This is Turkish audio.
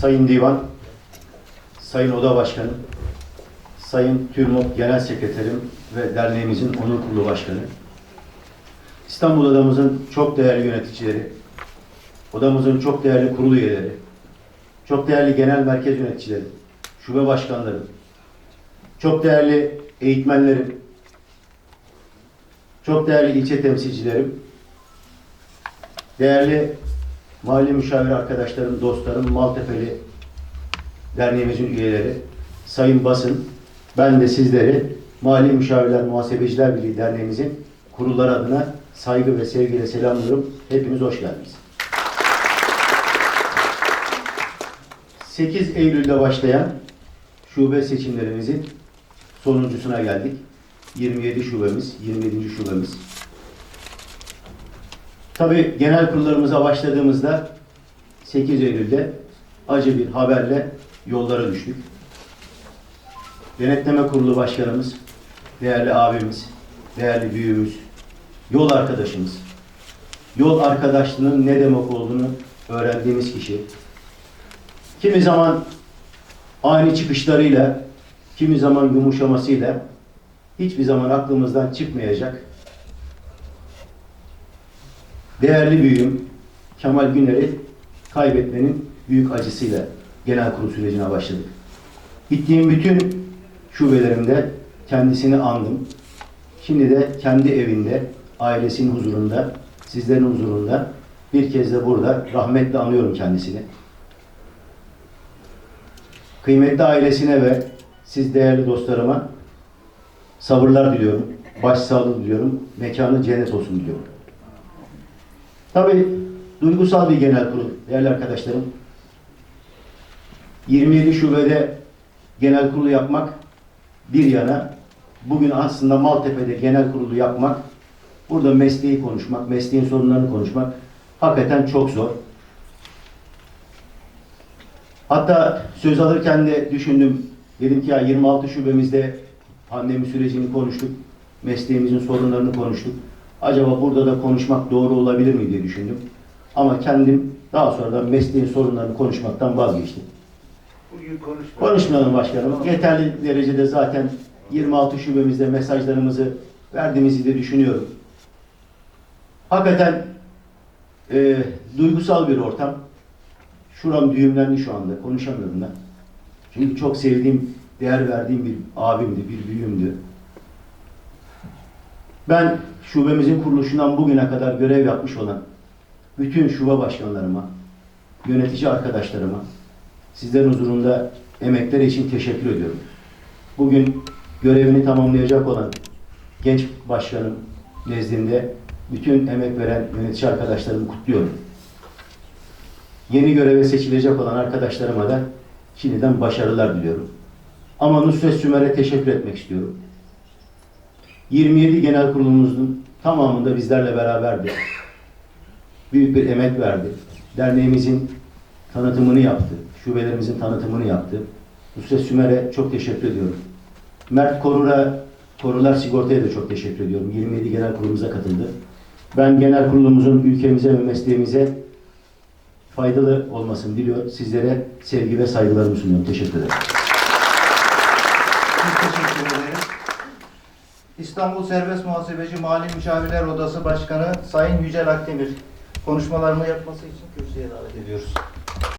Sayın Divan, Sayın Oda Başkanı, Sayın TÜRMOP Genel Sekreterim ve derneğimizin onur kurulu başkanı, İstanbul Odamızın çok değerli yöneticileri, odamızın çok değerli kurulu üyeleri, çok değerli genel merkez yöneticileri, şube başkanları, çok değerli eğitmenlerim, çok değerli ilçe temsilcilerim, değerli mali müşavir arkadaşlarım, dostlarım, Maltepe'li derneğimizin üyeleri, sayın basın, ben de sizleri Mali Müşavirler Muhasebeciler Birliği Derneğimizin kurulları adına saygı ve sevgiyle selamlıyorum. Hepiniz hoş geldiniz. 8 Eylül'de başlayan şube seçimlerimizin sonuncusuna geldik. 27 şubemiz, 27. şubemiz. Tabii genel kurullarımıza başladığımızda 8 Eylül'de acı bir haberle yollara düştük. Denetleme Kurulu Başkanımız, değerli abimiz, değerli büyüğümüz, yol arkadaşımız, yol arkadaşlığının ne demek olduğunu öğrendiğimiz kişi, kimi zaman ani çıkışlarıyla, kimi zaman yumuşamasıyla hiçbir zaman aklımızdan çıkmayacak değerli büyüğüm Kemal Güner'i kaybetmenin büyük acısıyla genel kurul sürecine başladık. Gittiğim bütün şubelerimde kendisini andım. Şimdi de kendi evinde, ailesinin huzurunda, sizlerin huzurunda bir kez de burada rahmetle anıyorum kendisini. Kıymetli ailesine ve siz değerli dostlarıma sabırlar diliyorum. Başsağlığı diliyorum. Mekanı cennet olsun diliyorum. Tabii duygusal bir genel kurul değerli arkadaşlarım. 27 şubede genel kurulu yapmak bir yana bugün aslında Maltepe'de genel kurulu yapmak burada mesleği konuşmak, mesleğin sorunlarını konuşmak hakikaten çok zor. Hatta söz alırken de düşündüm. Dedim ki ya 26 şubemizde pandemi sürecini konuştuk. Mesleğimizin sorunlarını konuştuk. Acaba burada da konuşmak doğru olabilir mi diye düşündüm. Ama kendim daha sonra da mesleğin sorunlarını konuşmaktan vazgeçtim. Bugün konuşmayalım. Konuşmayalım başkanım. Yeterli derecede zaten 26 şubemizde mesajlarımızı verdiğimizi de düşünüyorum. Hakikaten e, duygusal bir ortam. Şuram düğümlendi şu anda. Konuşamıyorum ben. Çünkü çok sevdiğim, değer verdiğim bir abimdi, bir büyüğümdü. Ben şubemizin kuruluşundan bugüne kadar görev yapmış olan bütün şube başkanlarıma, yönetici arkadaşlarıma, sizlerin huzurunda emekleri için teşekkür ediyorum. Bugün görevini tamamlayacak olan genç başkanım nezdinde bütün emek veren yönetici arkadaşlarımı kutluyorum. Yeni göreve seçilecek olan arkadaşlarıma da şimdiden başarılar diliyorum. Ama Nusret Sümer'e teşekkür etmek istiyorum. 27 genel kurulumuzun tamamında bizlerle beraberdi. Büyük bir emek verdi. Derneğimizin tanıtımını yaptı. Şubelerimizin tanıtımını yaptı. Nusret Sümer'e çok teşekkür ediyorum. Mert Korur'a, Korular Sigorta'ya da çok teşekkür ediyorum. 27 genel kurulumuza katıldı. Ben genel kurulumuzun ülkemize ve mesleğimize faydalı olmasını diliyor. Sizlere sevgi ve saygılarımı sunuyorum. Teşekkür ederim. Biz teşekkür ederiz. İstanbul Serbest Muhasebeci Mali Müşavirler Odası Başkanı Sayın Yücel Akdemir konuşmalarını yapması için kürsüye davet ediyoruz.